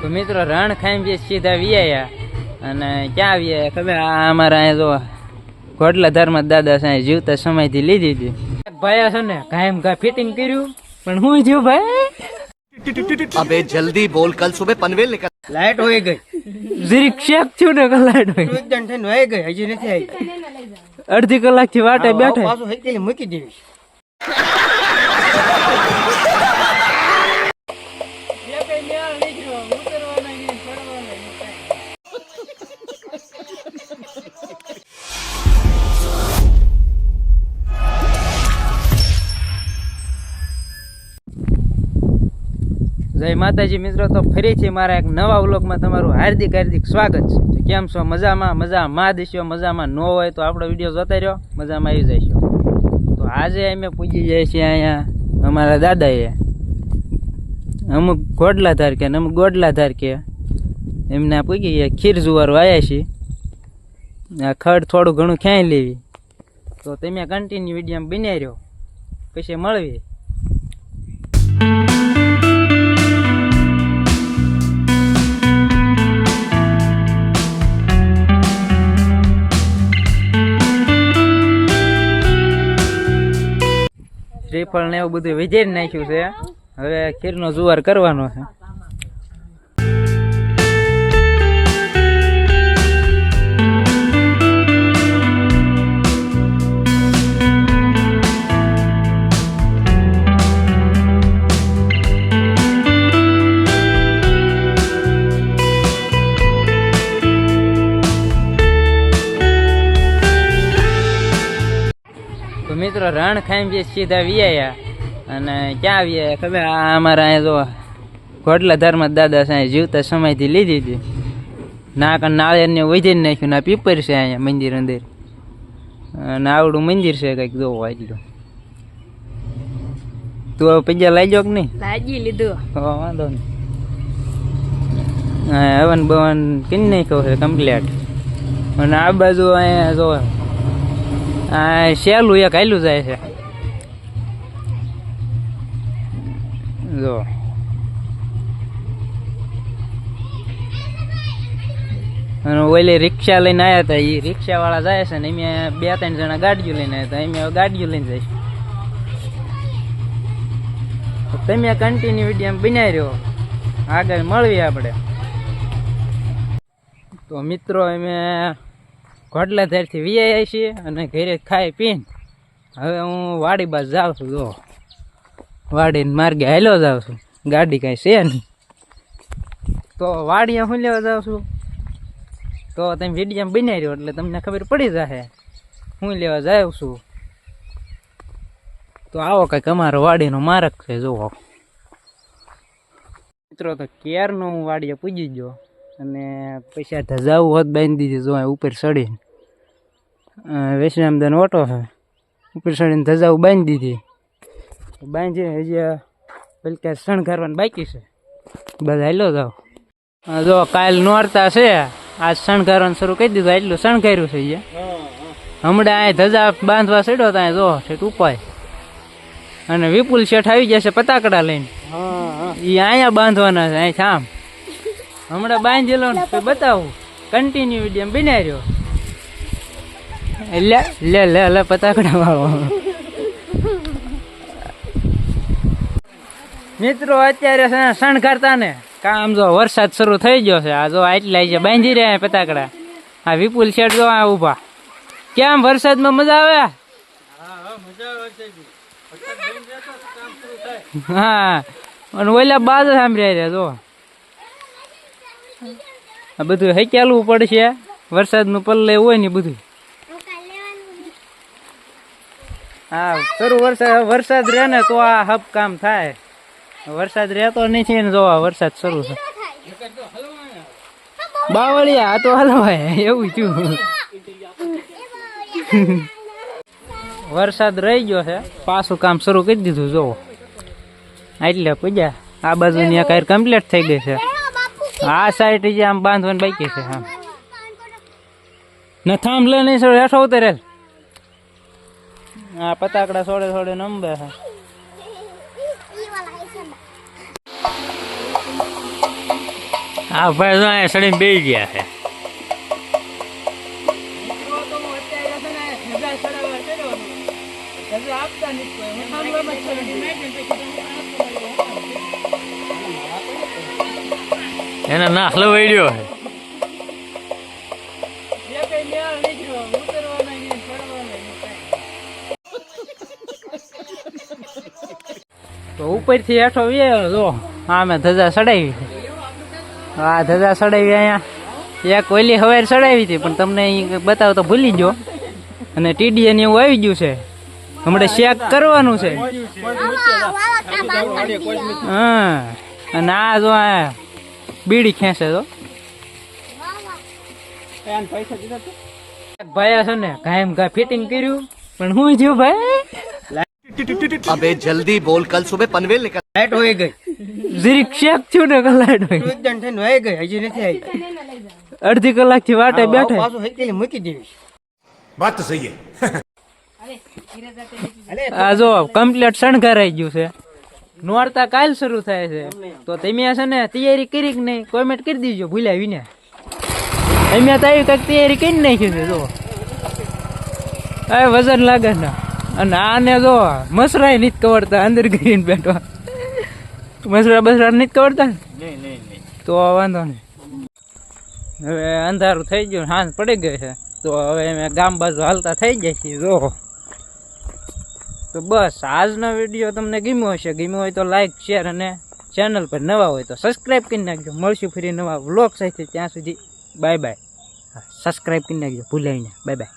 તો મિત્રો રણ ખાઈ સીધા વ્યાયા અને ક્યાં આવ્યા ખબર? આ અમારા અહીંયા જો ગોડલા ધર્મ દાદા સાહેબ જીવતા સમયથી લીધી હતી. ભાઈ છો ને કાયમ કા ફિટિંગ કર્યું. પણ હું જીવ ભાઈ? અબે જલ્દી બોલ કલ સુબે પનવેલ નીકળ. લાઈટ હોય ગઈ. જરીક છું ને લાઈટ હોય એકદમ થઈને હોય ગઈ હજી નથી આવી. અડધી કલાકથી વાટે બેઠા. પાછું મૂકી દેવી. જય માતાજી મિત્રો, તો ફરીથી મારા એક નવા વ્લોગમાં તમારું હાર્દિક હાર્દિક સ્વાગત છે. કેમ છો? મજામાં? મજા માં દેશો મજામાં ન હોય તો આપણો વીડિયો જોતા રહ્યો. મજામાં આવી જઈશું. તો આજે અમે પૂજી જાય છીએ અહીંયા અમારા દાદાએ. અમુક ગોડલા ધારકે ને અમુક ગોડલા ધારકે એમને પૂગી ગયા. ખીર જુવાર વાયા છીએ. આ ખડ થોડું ઘણું ક્યાંય લેવી. તો તમે કન્ટિન્યુ વીડિયો બન્યા રહ્યો. પછી મળવી શ્રીફળ ને એવું બધું વિજય નાખ્યું છે. હવે ખીરનો જુવાર કરવાનો છે. મિત્રો રણ ખાઈ સીધા વિયા અને ક્યાં આવ્યા ખબર? આ અમારા અહીંયા જો ઘોડલા ધર્મ દાદા સાહેબ જીવતા સમયથી લીધી હતી. ના કાં નાળિયેરને વધીને નાખ્યું ના પીપર છે અહીંયા મંદિર અંદર. અને આવડું મંદિર છે કંઈક જોવો આટલું તું. પૈસા લાગ્યો કે નહીં? લાગી લીધું. વાંધો નહીં. હવન બવન કિન નહીં કહું છે કમ્પ્લેટ અને આ બાજુ અહીંયા જો સહેલું એક હાલ્યું જાય છે. જો. ઓલી રિક્ષા લઈને આવ્યા હતા એ રિક્ષા વાળા જાય છે ને એમ બે ત્રણ જણા ગાડીઓ લઈને આવ્યા હતા એમ ગાડીઓ લઈને જાય તમે કન્ટિન્યુ વીડિયો બનાવી રહ્યો. આગળ મળવી આપણે. તો મિત્રો, અમે ઘોડલા ત્યારથી વીઆઈ છીએ અને ઘરે ખાઈ પીને હવે હું વાડી બાજુ જાઉં છું, જો. વાડીને માર્ગે હાલ્યો જાઉં છું. ગાડી કાંઈ છે નહીં. તો વાડીએ હું લેવા જાઉં છું? તો તમે વીડિયો બનાવી રહ્યો એટલે તમને ખબર પડી જશે હું લેવા જાઉં છું? તો આવો કંઈક અમારો વાડીનો માર્ગ છે, જુઓ. મિત્રો, તો ક્યારનો હું વાડીએ પૂજી ગયો? અને પૈસા ધજાવું હોત બાંધી દીધી, જો ઉપર ચડીને. વૈષ્ણવદાન ઓટો છે. ઉપર ચડીને ધજાઓ બાંધી દીધી. બાંધી હજી પેલી કાંઈ શણગારવાનું બાકી છે. બધા હેલો જાઓ. જો કાલ નોરતા છે આ શણગારવાનું શરૂ કરી દીધું. એટલું શણગાર્યું છે અહીંયા હમણાં અહીં ધજા બાંધવા ચડ્યો ત્યાં જો છે ઉપાય. અને વિપુલ શેઠ આવી જશે પતાકડા લઈને. એ અહીંયા બાંધવાના છે અહીં આમ હમણાં બાંધેલો બતાવું. કન્ટિન્યુ વીડિયો બનાવી રહ્યો લે લે લે લે પતાકડા વાળો મિત્રો, અત્યારે છે ને ને કામ જો વરસાદ શરૂ થઈ ગયો છે. આ જો આટલા છે બાંધી રહ્યા પતાકડા. આ વિપુલ શેઠ જો આ ઊભા. કેમ વરસાદમાં મજા આવે? હા. અને ઓલા બાદ સાંભળ્યા રહ્યા જો. આ બધું હેક્યાલવું પડશે. વરસાદનું પલ્લે હોય ને બધું. હા, શરૂ વરસાદ વરસાદ રહે ને તો આ હબ કામ થાય. વરસાદ રહેતો નથી ને જોવા વરસાદ શરૂ છે બાવળિયા, આ તો હલવાય, એવું થયું. વરસાદ રહી ગયો છે. પાછું કામ શરૂ કરી દીધું જોવો એટલે પૂજા. આ બાજુની આ કાંઈ કમ્પ્લીટ થઈ ગઈ છે. આ સાઈડ જે આમ બાંધવાની બાકી છે આમ ન થાંભ લે નહીં સર હેઠો ઉતરેલ. આ પતાકડા સોડે સોડે નંબે છે આ ભાઈ, જો અહીંયા સડીને બેસી ગયા છે. એના નાખલો વળ્યો છે. તો ઉપરથી હેઠો વ્યો જો. હા ધજા ચડાવી હા ધજા ચડાવી અહીંયા. એક ઓલી હવે ચડાવી હતી, પણ તમને અહીં બતાવો તો ભૂલી ગયો. અને ટીડી ને એવું આવી ગયું છે. હમણાં શેક કરવાનું છે. હા. અને આ જો આ બીડી ખેંચે તો ભાઈ છે ને કાયમ કા ફિટિંગ કર્યું. પણ હું થયું ભાઈ? અબે જલ્દી બોલ કલ સુબે પનવેલ નીકળ લાઈટ હોય ગઈ. જીરીક શેક થયું ને કલ લાઈટ હોય એકદમ થઈને હોય ગઈ હજી નથી આવી. અડધી કલાકથી વાટે બેઠા. પાછું હેકેલી મૂકી દેવી. વાત તો સહી આ જો કમ્પ્લીટ શણગારાઈ ગયું છે. નોરતા કાલ શરૂ થાય છે. તો તમે છે ને તૈયારી કરી કે નહીં કોમેન્ટ કરી દીજો ભૂલ્યા વિને. અમે તો આવી કંઈક તૈયારી કરી નાખી છે જો. હવે વજન લાગે ના અને આને જો મસરાય નથી કવડતા અંદર કરીને બેઠવા. મસરા બસરા નથી કવડતા ને? તો વાંધો નહીં. હવે અંધારું થઈ ગયું હાંસ પડી ગઈ છે. તો હવે અમે ગામ બાજુ હાલતા થઈ જાય છીએ જો. તો બસ આજનો વીડિયો તમને ગમ્યો હશે. ગમ્યો હોય તો લાઈક શેર અને ચેનલ પર નવા હોય તો સબસ્ક્રાઈબ કરી નાખજો. મળશું ફરી નવા વ્લોગ સાથે. ત્યાં સુધી બાય બાય સબસ્ક્રાઈબ કરી નાખજો. ભૂલાઈને બાય બાય